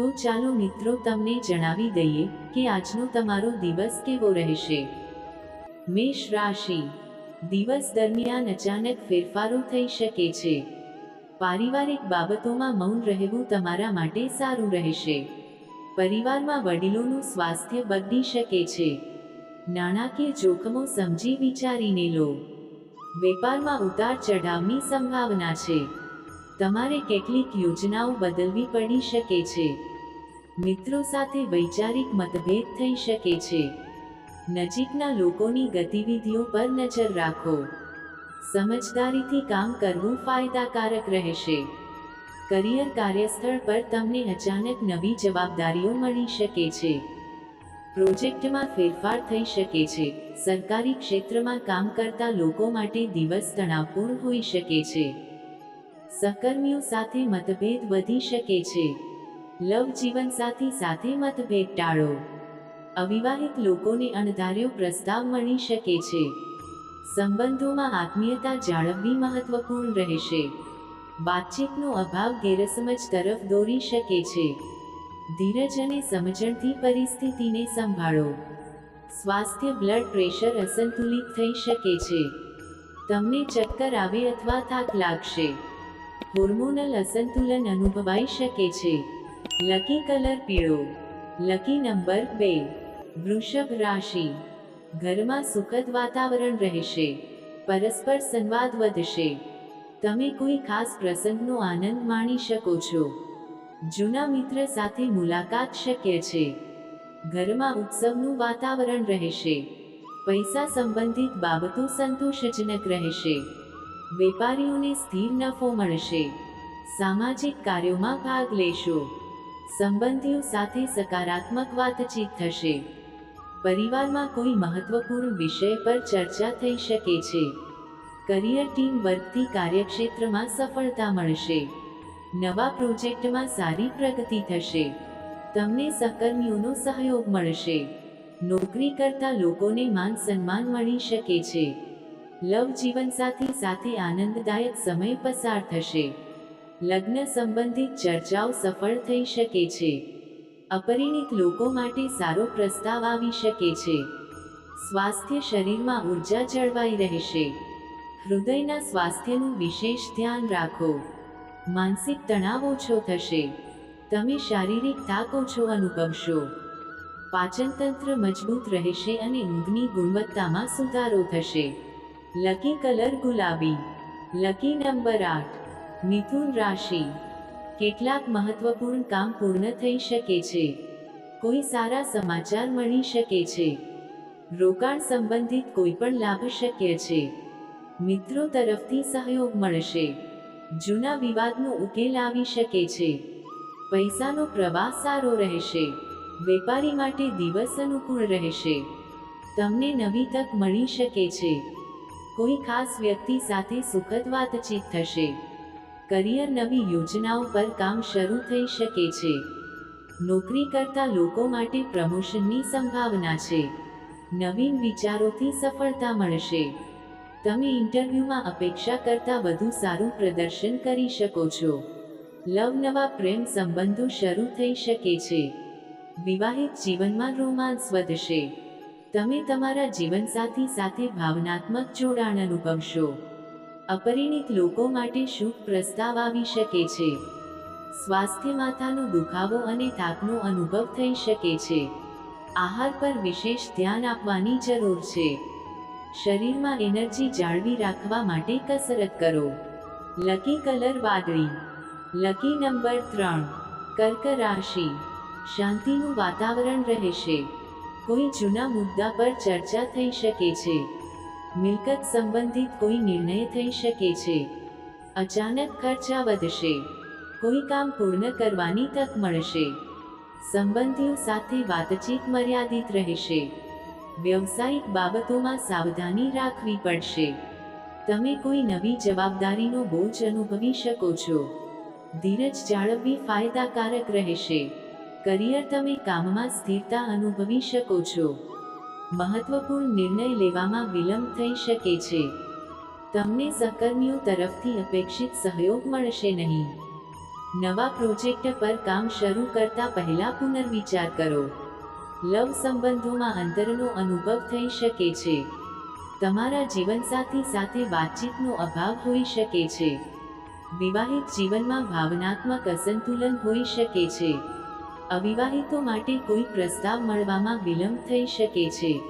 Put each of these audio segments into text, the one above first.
તો ચાલો મિત્રો તમને જણાવી દઈએ કે આજનો તમારો દિવસ કેવો રહેશે. મેષ રાશિ. દિવસ દરમિયાન અચાનક ફેરફારો થઈ શકે છે. પારિવારિક બાબતોમાં મૌન રહેવું તમારા માટે સારું રહેશે. પરિવારમાં વડીલોનું સ્વાસ્થ્ય બગડી શકે છે. નાણાકીય જોખમો સમજી વિચારીને લો. વેપારમાં ઉતાર ચઢાવની સંભાવના છે. તમારે કેટલીક યોજનાઓ બદલવી પડી શકે છે. મિત્રો સાથે વૈચારિક મતભેદ થઈ શકે છે. નજીકના લોકોની ગતિવિધિઓ પર નજર રાખો. સમજદારીથી કામ કરવું ફાયદાકારક રહેશે. કરિયર કાર્યસ્થળ પર તમને અચાનક નવી જવાબદારીઓ મળી શકે છે. પ્રોજેક્ટમાં ફેરફાર થઈ શકે છે. સરકારી ક્ષેત્રમાં કામ કરતા લોકો માટે દિવસ તણાવપૂર્ણ હોઈ શકે છે. સહકર્મીઓ સાથે મતભેદ વધી શકે છે. લવ જીવનસાથી સાથે મતભેદ ટાળો. અવિવાહિત લોકોને અણધાર્યો પ્રસ્તાવ મળી શકે છે. સંબંધોમાં આત્મીયતા જાળવવી મહત્વપૂર્ણ રહેશે. વાતચીતનો અભાવ ગેરસમજ તરફ દોરી શકે છે. ધીરજ અને સમજણથી પરિસ્થિતિને સંભાળો. સ્વાસ્થ્ય, બ્લડ પ્રેશર અસંતુલિત થઈ શકે છે. તમને ચક્કર આવે અથવા થાક લાગશે. હોર્મોનલ અસંતુલન અનુભવાઈ શકે છે. લકી કલર પીળો લકી નંબર બે વૃષભ રાશિ ઘરમાં સુખદ વાતાવરણ રહેશે પરસ્પર સંવાદ વધશે તમે કોઈ ખાસ પ્રસંગનો આનંદ માણી શકો છો જૂના મિત્ર સાથે મુલાકાત શક્ય છે ઘરમાં ઉત્સવનું વાતાવરણ રહેશે પૈસા સંબંધિત બાબતો સંતોષજનક રહેશે વેપારીઓને સ્થિર નફો મળશે સામાજિક કાર્યોમાં ભાગ લેશો સંબંધીઓ સાથે સકારાત્મક વાતચીત થશે. પરિવારમાં કોઈ મહત્વપૂર્ણ વિષય પર ચર્ચા થઈ શકે છે. કરિયર ટીમ વર્કથી કાર્યક્ષેત્રમાં સફળતા મળશે. નવા પ્રોજેક્ટમાં સારી પ્રગતિ થશે. તમને સહકર્મીઓનો સહયોગ મળશે. નોકરી કરતા લોકોને માન સન્માન મળી શકે છે. લવ જીવનસાથી સાથે આનંદદાયક સમય પસાર થશે. લગ્ન સંબંધિત ચર્ચાઓ સફળ થઈ શકે છે. અપરિણિત લોકો માટે સારો પ્રસ્તાવ આવી શકે છે. સ્વાસ્થ્ય શરીરમાં ઊર્જા જળવાઈ રહેશે. હૃદયના સ્વાસ્થ્યનું વિશેષ ધ્યાન રાખો. માનસિક તણાવ ઓછો થશે. તમે શારીરિક થાક ઓછો અનુભવશો. પાચનતંત્ર મજબૂત રહેશે અને ઊંઘની ગુણવત્તામાં સુધારો થશે. લકી કલર ગુલાબી લકી નંબર આઠ. મિથુન રાશિ. કેટલાક મહત્વપૂર્ણ કામ પૂર્ણ થઈ શકે છે. કોઈ સારા સમાચાર મળી શકે છે. રોકાણ સંબંધિત કોઈ પણ લાભ શક્ય છે. મિત્રો તરફથી સહયોગ મળશે. જૂના વિવાદનો ઉકેલ આવી શકે છે. પૈસાનો પ્રવાહ સારો રહેશે. વેપારી માટે દિવસ અનુકૂળ રહેશે. તમને નવી તક મળી શકે છે. કોઈ ખાસ વ્યક્તિ સાથે સુખદ વાતચીત થશે. કરિયર નવી યોજનાઓ પર કામ શરૂ થઈ શકે છે. નોકરી કરતા લોકો માટે પ્રમોશનની સંભાવના છે. નવીન વિચારોથી સફળતા મળશે. તમે ઇન્ટરવ્યૂમાં અપેક્ષા કરતાં વધુ સારું પ્રદર્શન કરી શકો છો. લવ નવા પ્રેમ સંબંધો શરૂ થઈ શકે છે. વિવાહિત જીવનમાં રોમાંસ વધશે. તમે તમારા જીવનસાથી સાથે ભાવનાત્મક જોડાણ અનુભવશો. અપરિણિત લોકો માટે શુભ પ્રસ્તાવ આવી શકે છે. સ્વાસ્થ્ય માથાનો દુખાવો અને તાકનો અનુભવ થઈ શકે છે. આહાર પર વિશેષ ધ્યાન આપવાની જરૂર છે. શરીરમાં એનર્જી જાળવી રાખવા માટે કસરત કરો. લકી કલર વાદળી. લકી નંબર ત્રણ. કર્ક રાશિ. શાંતિનું વાતાવરણ રહેશે. કોઈ જૂના મુદ્દા પર ચર્ચા થઈ શકે છે. મિલકત સંબંધિત કોઈ નિર્ણય થઈ શકે છે. અચાનક ખર્ચા વધશે. કોઈ કામ પૂર્ણ કરવાની તક મળશે. સંબંધીઓ સાથે વાતચીત મર્યાદિત રહેશે. વ્યવસાયિક બાબતોમાં સાવધાની રાખવી પડશે. તમે કોઈ નવી જવાબદારીનો બોજ અનુભવી શકો છો. ધીરજ જાળવવી ફાયદાકારક રહેશે. કરિયર તમે કામમાં સ્થિરતા અનુભવી શકો છો. મહત્વપૂર્ણ નિર્ણય લેવામાં વિલંબ થઈ શકે છે. તમને સહકર્મીઓ તરફથી અપેક્ષિત સહયોગ મળશે નહીં. નવા પ્રોજેક્ટ પર કામ શરૂ કરતા પહેલા પુનર્વિચાર કરો. લવ સંબંધોમાં અંતરનો અનુભવ થઈ શકે છે. તમારા જીવનસાથી સાથે વાતચીતનો અભાવ હોઈ શકે છે. વિવાહિત જીવનમાં ભાવનાત્મક અસંતુલન હોઈ શકે છે. અવિવાહિતો માટે કોઈ પ્રસ્તાવ મળવામાં વિલંબ થઈ શકે છે.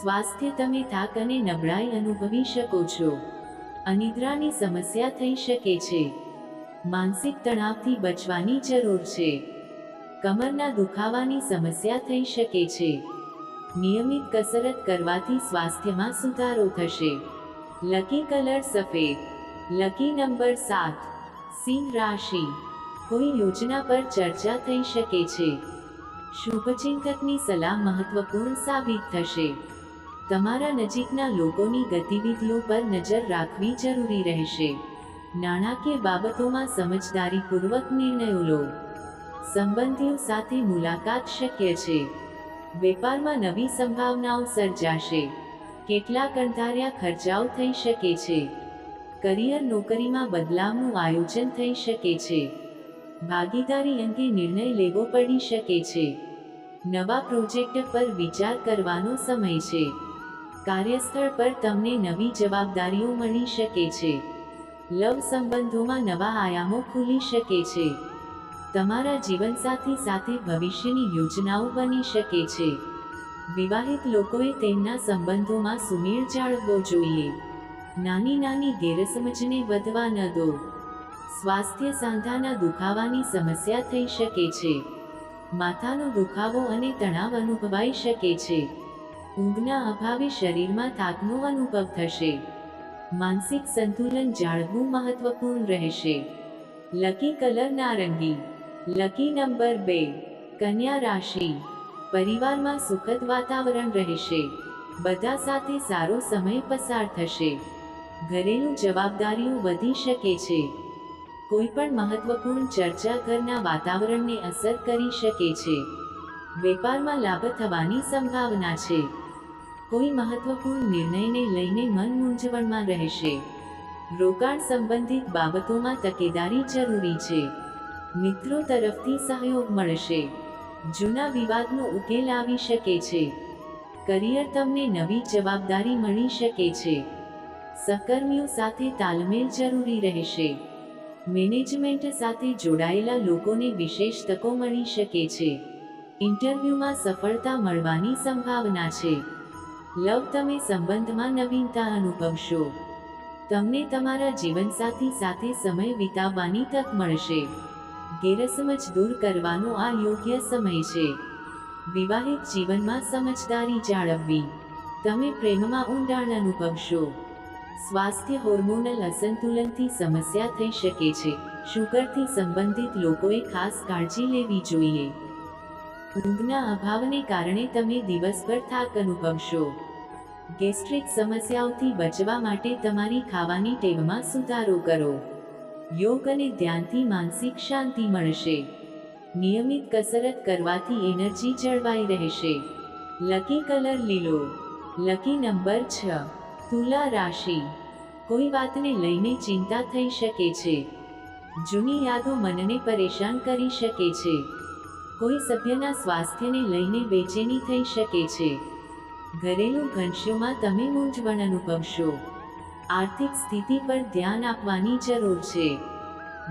સ્વાસ્થ્ય તમે થાક અને નબળાઈ અનુભવી શકો છો. અનિદ્રાની સમસ્યા થઈ શકે છે. માનસિક તણાવથી બચવાની જરૂર છે. કમરના દુખાવાની સમસ્યા થઈ શકે છે. નિયમિત કસરત કરવાથી સ્વાસ્થ્યમાં સુધારો થશે. લકી કલર સફેદ. લકી નંબર સાત. સિંહ રાશિ. કોઈ યોજના પર ચર્ચા થઈ શકે છે. શુભચિંતકની સલાહ મહત્વપૂર્ણ સાબિત થશે. તમારા નજીકના લોકોની ગતિવિધિઓ પર નજર રાખવી જરૂરી રહેશે. નાણાકીય બાબતોમાં સમજદારીપૂર્વક નિર્ણયો લો. સંબંધીઓ સાથે મુલાકાત શક્ય છે. વેપારમાં નવી સંભાવનાઓ સર્જાશે. કેટલાક અણધાર્યા ખર્ચાઓ થઈ શકે છે. કરિયર નોકરીમાં બદલાવનું આયોજન થઈ શકે છે. ભાગીદારી અંગે નિર્ણય લેવો પડી શકે છે. નવા પ્રોજેક્ટ પર વિચાર કરવાનો સમય છે. કાર્યસ્થળ પર તમને નવી જવાબદારીઓ મળી શકે છે. લવ સંબંધોમાં નવા આયામો ખુલી શકે છે. તમારા જીવનસાથી સાથે ભવિષ્યની યોજનાઓ બની શકે છે. વિવાહિત લોકોએ તેમના સંબંધોમાં સુમેળ જાળવવો જોઈએ. નાની નાની ગેરસમજને વધવા ન દો. સ્વાસ્થ્ય સાંધાના દુખાવાની સમસ્યા થઈ શકે છે. માથાનો દુખાવો અને તણાવ અનુભવાઈ શકે છે. ઊંઘના અભાવે શરીરમાં થાકનો અનુભવ થશે. માનસિક સંતુલન જાળવવું મહત્વપૂર્ણ રહેશે. લકી કલર નારંગી. લકી નંબર બે. કન્યા રાશિ. પરિવારમાં સુખદ વાતાવરણ રહેશે. બધા સાથે સારો સમય પસાર થશે. ઘરેલું જવાબદારીઓ વધી શકે છે. કોઈ પણ મહત્વપૂર્ણ ચર્ચા ઘરના વાતાવરણને અસર કરી શકે છે. વેપારમાં લાભ થવાની સંભાવના છે. કોઈ મહત્વપૂર્ણ નિર્ણયને લઈને મન મૂંઝવણમાં રહેશે. રોકાણ સંબંધિત બાબતોમાં તકેદારી જરૂરી છે. મિત્રો તરફથી સહયોગ મળશે. જૂના વિવાદનો ઉકેલ આવી શકે છે. કરિયર તમને નવી જવાબદારી મળી શકે છે. સહકર્મીઓ સાથે તાલમેલ જરૂરી રહેશે. મેનેજમેન્ટ સાથે જોડાયેલા લોકોને વિશેષ તકો મળી શકે છે. ઇન્ટરવ્યૂમાં સફળતા મળવાની સંભાવના છે. લવ તમે સંબંધમાં નવીનતા અનુભવશો. તમને તમારા જીવનસાથી સાથે સમય વિતાવવાની તક મળશે. ગેરસમજ દૂર કરવાનો આ યોગ્ય સમય છે. વિવાહિત જીવનમાં સમજદારી જાળવવી. તમે પ્રેમમાં ઊંડાણ અનુભવશો. સ્વાસ્થ્ય હોર્મોનલ અસંતુલનથી સમસ્યા થઈ શકે છે. શુગરથી સંબંધિત લોકોએ ખાસ કાળજી લેવી જોઈએ. ઊંઘના અભાવને કારણે તમે દિવસભર થાક અનુભવશો. ગેસ્ટ્રિક સમસ્યાઓથી બચવા માટે તમારી ખાવાની ટેવમાં સુધારો કરો. યોગ અને ધ્યાનથી માનસિક શાંતિ મળશે. નિયમિત કસરત કરવાથી એનર્જી જળવાઈ રહેશે. લકી કલર લીલો. લકી નંબર છ. તુલા રાશિ. કોઈ વાતને લઈને ચિંતા થઈ શકે છે. જૂની યાદો મનને પરેશાન કરી શકે છે. કોઈ સભ્યના સ્વાસ્થ્યને લઈને બેચેની થઈ શકે છે. ઘરેલું ઘનશ્યોમાં તમે મૂંઝવણ અનુભવશો. આર્થિક સ્થિતિ પર ધ્યાન આપવાની જરૂર છે.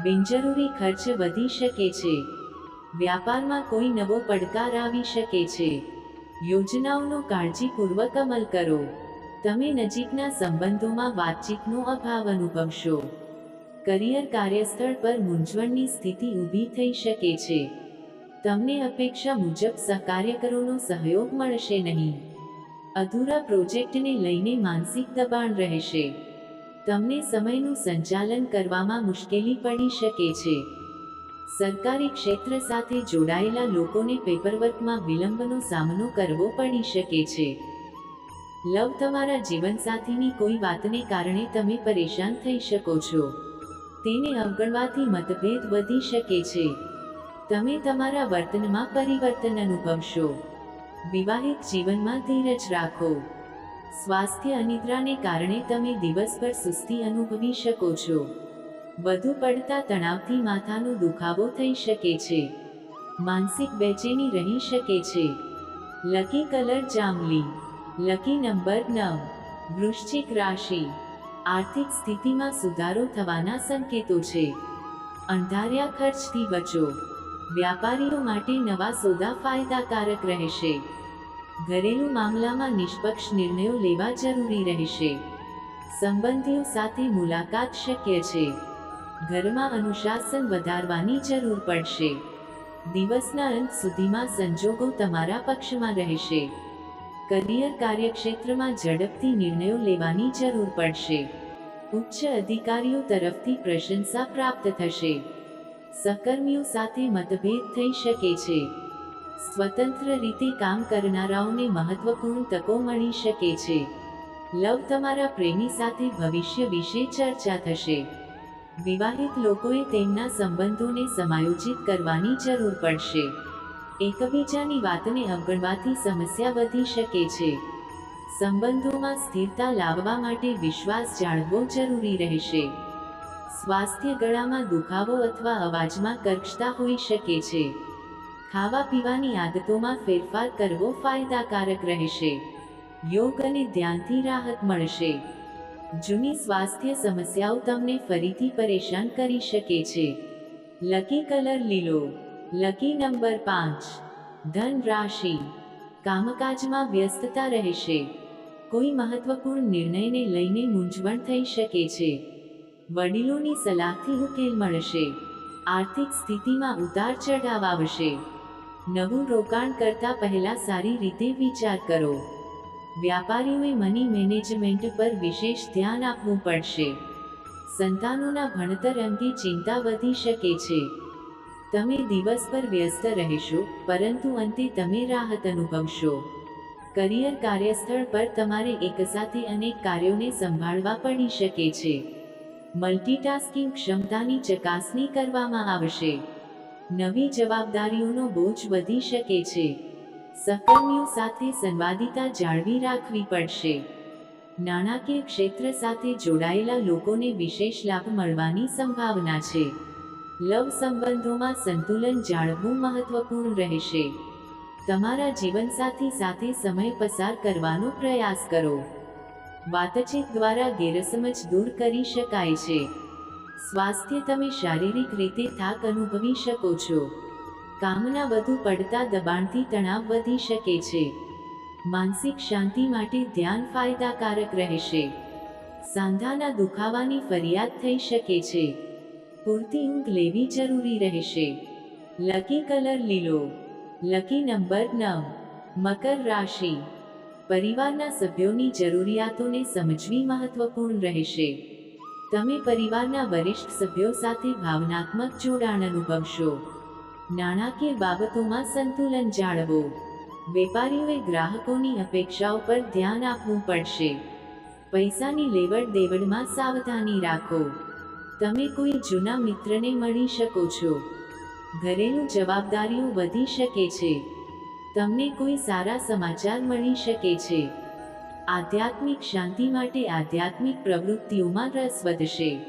બિનજરૂરી ખર્ચ વધી શકે છે. વ્યાપારમાં કોઈ નવો પડકાર આવી શકે છે. યોજનાઓનો કાળજીપૂર્વક અમલ કરો. તમે નજીકના સંબંધોમાં વાતચીતનો અભાવ અનુભવશો. કરિયર કાર્યસ્થળ પર મૂંઝવણની સ્થિતિ ઊભી થઈ શકે છે. તમને અપેક્ષા મુજબ સહકાર્યકરોનો સહયોગ મળશે નહીં. અધૂરા પ્રોજેક્ટને લઈને માનસિક દબાણ રહેશે. તમને સમયનું સંચાલન કરવામાં મુશ્કેલી પડી શકે છે. સરકારી ક્ષેત્ર સાથે જોડાયેલા લોકોને પેપરવર્કમાં વિલંબનો સામનો કરવો પડી શકે છે. લવ તમારા જીવનસાથીની કોઈ વાતને કારણે તમે પરેશાન થઈ શકો છો. તેને અવગણવાથી મતભેદ વધી શકે છે. તમે તમારા વર્તનમાં પરિવર્તન અનુભવશો. વિવાહિત જીવનમાં ધીરજ રાખો. સ્વાસ્થ્ય અનિદ્રાને કારણે તમે દિવસભર સુસ્તી અનુભવી શકો છો. વધુ પડતા તણાવથી માથાનો દુખાવો થઈ શકે છે. માનસિક બેચેની રહી શકે છે. લકી કલર જાંબલી. લકી નંબર નવ વૃશ્ચિક રાશિ આર્થિક સ્થિતિમાં સુધારો થવાના સંકેતો છે અંધાર્યા ખર્ચથી બચો વ્યાપારીઓ માટે નવા સોદા ફાયદાકારક રહેશે ઘરેલું મામલામાં નિષ્પક્ષ નિર્ણયો લેવા જરૂરી રહેશે સંબંધીઓ સાથે મુલાકાત શક્ય છે ઘરમાં અનુશાસન વધારવાની જરૂર પડશે દિવસના અંત સુધીમાં સંજોગો તમારા પક્ષમાં રહેશે। કરિયર કાર્યક્ષેત્રમાં ઝડપથી નિર્ણયો લેવાની જરૂર પડશે. ઉચ્ચ અધિકારીઓ તરફથી પ્રશંસા પ્રાપ્ત થશે. સહકર્મીઓ સાથે મતભેદ થઈ શકે છે. સ્વતંત્ર રીતે કામ કરનારાઓને મહત્વપૂર્ણ તકો મળી શકે છે. લવ તમારા પ્રેમી સાથે ભવિષ્ય વિશે ચર્ચા થશે. વિવાહિત લોકોએ તેમના સંબંધોને સમાયોજિત કરવાની જરૂર પડશે. એકબીજાની વાતને અવગણવાથી સમસ્યા વધી શકે છે. સંબંધોમાં સ્થિરતા લાવવા માટે વિશ્વાસ જાળવવો જરૂરી રહેશે. સ્વાસ્થ્ય ગળામાં દુખાવો અથવા અવાજમાં કર્કશતા હોઈ શકે છે. ખાવા પીવાની આદતોમાં ફેરફાર કરવો ફાયદાકારક રહેશે. યોગ અને ધ્યાનથી રાહત મળશે. જૂની સ્વાસ્થ્ય સમસ્યાઓ તમને ફરીથી પરેશાન કરી શકે છે. લકી કલર લીલો. લકી નંબર પાંચ. ધન રાશિ. કામકાજમાં વ્યસ્તતા રહેશે. કોઈ મહત્વપૂર્ણ નિર્ણયને લઈને મૂંઝવણ થઈ શકે છે. વડીલોની સલાહથી ઉકેલ મળશે. આર્થિક સ્થિતિમાં ઉતાર ચઢાવ આવશે. નવું રોકાણ કરતા પહેલા સારી રીતે વિચાર કરો. વ્યાપારીઓએ મની મેનેજમેન્ટ પર વિશેષ ધ્યાન આપવું પડશે. સંતાનોના ભણતર અંગે ચિંતા વધી શકે છે. તમે દિવસભર વ્યસ્ત રહેશો, પરંતુ અંતે તમે રાહત અનુભવશો. કરિયર કાર્યસ્થળ પર તમારે એકસાથે અનેક કાર્યોને સંભાળવા પડી શકે છે. મલ્ટીટાસ્કિંગ ક્ષમતાની ચકાસણી કરવામાં આવશે. નવી જવાબદારીઓનો બોજ વધી શકે છે. સહકર્મીઓ સાથે સંવાદિતા જાળવી રાખવી પડશે. નાણાકીય ક્ષેત્ર સાથે જોડાયેલા લોકોને વિશેષ લાભ મળવાની સંભાવના છે. લવ સંબંધોમાં સંતુલન જાળવવું મહત્વપૂર્ણ રહેશે. તમારા જીવનસાથી સાથે સમય પસાર કરવાનો પ્રયાસ કરો. વાતચીત દ્વારા ગેરસમજ દૂર કરી શકાય છે. સ્વાસ્થ્ય તમે શારીરિક રીતે થાક અનુભવી શકો છો. કામના વધુ પડતા દબાણથી તણાવ વધી શકે છે. માનસિક શાંતિ માટે ધ્યાન ફાયદાકારક રહેશે. સાંધાના દુખાવાની ફરિયાદ થઈ શકે છે. પૂરતી ઊંઘ લેવી જરૂરી રહેશે. લકી કલર લીલો. લકી નંબર નવ. મકર રાશિ. પરિવારના સભ્યોની જરૂરિયાતોને સમજવી મહત્વપૂર્ણ રહેશે. તમે પરિવારના વરિષ્ઠ સભ્યો સાથે ભાવનાત્મક જોડાણ અનુભવશો. નાણાકીય બાબતોમાં સંતુલન જાળવો. વેપારીઓએ ગ્રાહકોની અપેક્ષાઓ પર ધ્યાન આપવું પડશે. પૈસાની લેવડ દેવડમાં સાવધાની રાખો. તમે કોઈ જૂના મિત્રને મળી શકો છો. ઘરેલું જવાબદારીઓ વધી શકે છે. તમને કોઈ સારા સમાચાર મળી શકે છે. આધ્યાત્મિક શાંતિ માટે આધ્યાત્મિક પ્રવૃત્તિઓમાં રસ વધશે.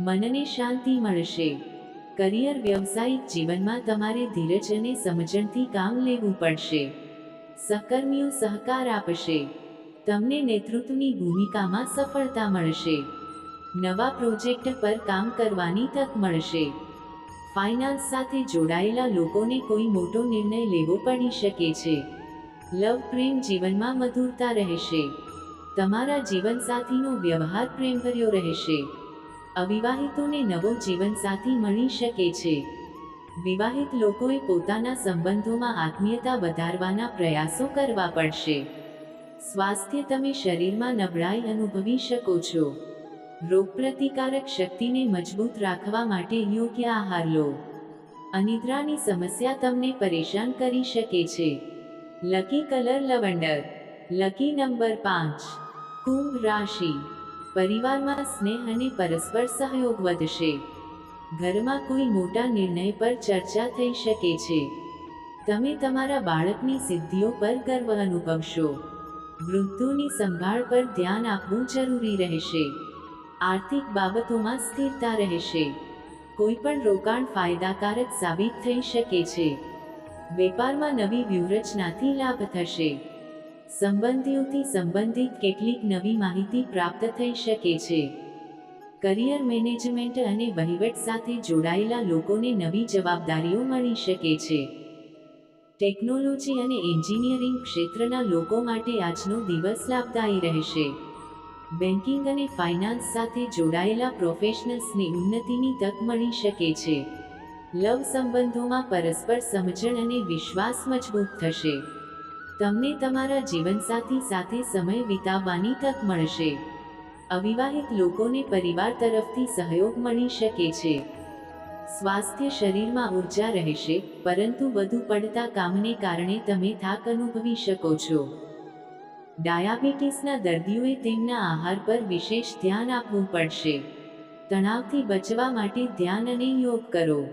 મનને શાંતિ મળશે. કરિયર વ્યવસાયિક જીવનમાં તમારે ધીરજ અને સમજણથી કામ લેવું પડશે. સહકર્મીઓ સહકાર આપશે. તમને નેતૃત્વની ભૂમિકામાં સફળતા મળશે. નવા પ્રોજેક્ટ પર કામ કરવાની તક મળશે. ફાઇનાન્સ સાથે જોડાયેલા લોકોને કોઈ મોટો નિર્ણય લેવો પડી શકે છે. લવ પ્રેમ જીવનમાં મધુરતા રહેશે. તમારા જીવનસાથીનો વ્યવહાર પ્રેમભર્યો રહેશે. અવિવાહિતોને નવો જીવનસાથી મળી શકે છે. વિવાહિત લોકોએ પોતાના સંબંધોમાં આત્મીયતા વધારવાના પ્રયાસો કરવા પડશે. સ્વાસ્થ્ય તમે શરીરમાં નબળાઈ અનુભવી શકો છો. રોગપ્રતિકારક શક્તિને મજબૂત રાખવા માટે યોગ્ય આહાર લો. અનિદ્રાની સમસ્યા તમને પરેશાન કરી શકે છે. Lucky colour lavender lucky number પાંચ. કુંભ રાશિ. પરિવારમાં સ્નેહ અને પરસ્પર સહયોગ વધશે. ઘરમાં કોઈ મોટા નિર્ણય પર ચર્ચા થઈ શકે છે. તમે તમારા બાળકની સિદ્ધિઓ પર ગર્વ અનુભવશો. વૃદ્ધોની સંભાળ પર ધ્યાન આપવું જરૂરી રહેશે. આર્થિક બાબતોમાં સ્થિરતા રહેશે. કોઈ પણ રોકાણ ફાયદાકારક સાબિત થઈ શકે છે. વેપારમાં નવી વ્યૂહરચનાથી લાભ થશે. સંબંધીઓથી સંબંધિત કેટલીક નવી માહિતી પ્રાપ્ત થઈ શકે છે. કરિયર મેનેજમેન્ટ અને વહીવટ સાથે જોડાયેલા લોકોને નવી જવાબદારીઓ મળી શકે છે. ટેકનોલોજી અને એન્જિનિયરિંગ ક્ષેત્રના લોકો માટે આજનો દિવસ લાભદાયી રહેશે. બેન્કિંગ અને ફાઇનાન્સ સાથે જોડાયેલા પ્રોફેશનલ્સને ઉન્નતિની તક મળી શકે છે. લવ સંબંધોમાં પરસ્પર સમજણ અને વિશ્વાસ મજબૂત થશે. તમને તમારા જીવનસાથી સાથે સમય વિતાવવાની તક મળશે. અવિવાહિત લોકોને પરિવાર તરફથી સહયોગ મળી શકે છે. સ્વાસ્થ્ય શરીરમાં ઊર્જા રહેશે, પરંતુ વધુ પડતા કામને કારણે તમે થાક અનુભવી શકો છો. ડાયાબિટીસના દર્દીઓએ તેમના આહાર પર વિશેષ ધ્યાન આપવું પડશે. તણાવથી બચવા માટે ધ્યાન અને યોગ કરો.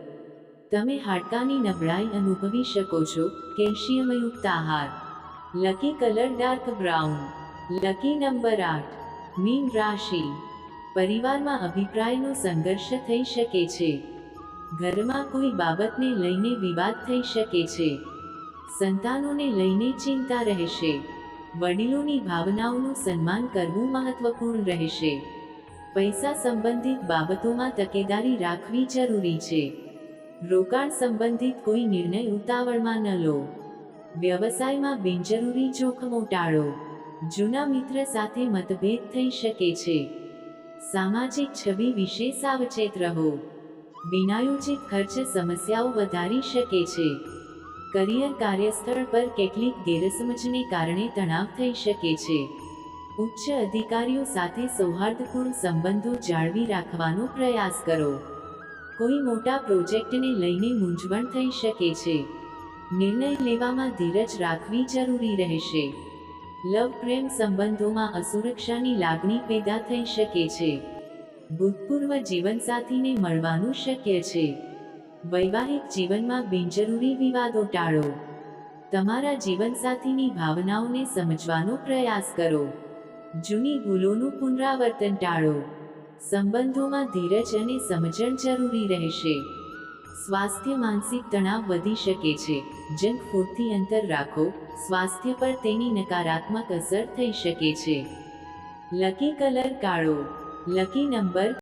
તમે હાડકાની નબળાઈ અનુભવી શકો છો. કેલ્શિયમયુક્ત આહાર. Lucky colour dark brown. Lucky number આઠ. મીન રાશિ. પરિવારમાં અભિપ્રાયનો સંઘર્ષ થઈ શકે છે. ઘરમાં કોઈ બાબતને લઈને વિવાદ થઈ શકે છે. સંતાનોને લઈને ચિંતા રહેશે. વડીલોની ભાવનાઓનું સન્માન કરવું મહત્વપૂર્ણ રહેશે. પૈસા સંબંધિત બાબતોમાં તકેદારી રાખવી જરૂરી છે. રોકાણ સંબંધિત કોઈ નિર્ણય ઉતાવળમાં ન લો. વ્યવસાયમાં બિનજરૂરી જોખમો ટાળો. જૂના મિત્ર સાથે મતભેદ થઈ શકે છે. સામાજિક છબી વિશે સાવચેત રહો. બિનાયોજિત ખર્ચ સમસ્યાઓ વધારી શકે છે. કરિયર કાર્યસ્થળ પર કેટલીક ગેરસમજને કારણે તણાવ થઈ શકે છે. ઉચ્ચ અધિકારીઓ સાથે સૌહાર્દપૂર્ણ સંબંધો જાળવી રાખવાનો પ્રયાસ કરો. કોઈ મોટા પ્રોજેક્ટને લઈને મૂંઝવણ થઈ શકે છે. નિર્ણય લેવામાં ધીરજ રાખવી જરૂરી રહેશે. લવ પ્રેમ સંબંધોમાં અસુરક્ષાની લાગણી પેદા થઈ શકે છે. ભૂતપૂર્વ જીવનસાથીને મળવાનું શક્ય છે. વૈવાહિક જીવનમાં બિનજરૂરી વિવાદો ટાળો. તમારા જીવનસાથીની ભાવનાઓને સમજવાનો પ્રયાસ કરો. જૂની ભૂલોનું પુનરાવર્તન ટાળો. સંબંધોમાં ધીરજ અને સમજણ જરૂરી રહેશે. સ્વાસ્થ્ય માનસિક તણાવ વધી શકે છે. જંક ફૂડથી અંતર રાખો. સ્વાસ્થ્ય પર તેની નકારાત્મક અસર થઈ શકે છે. લકી કલર કાળો લકી નંબર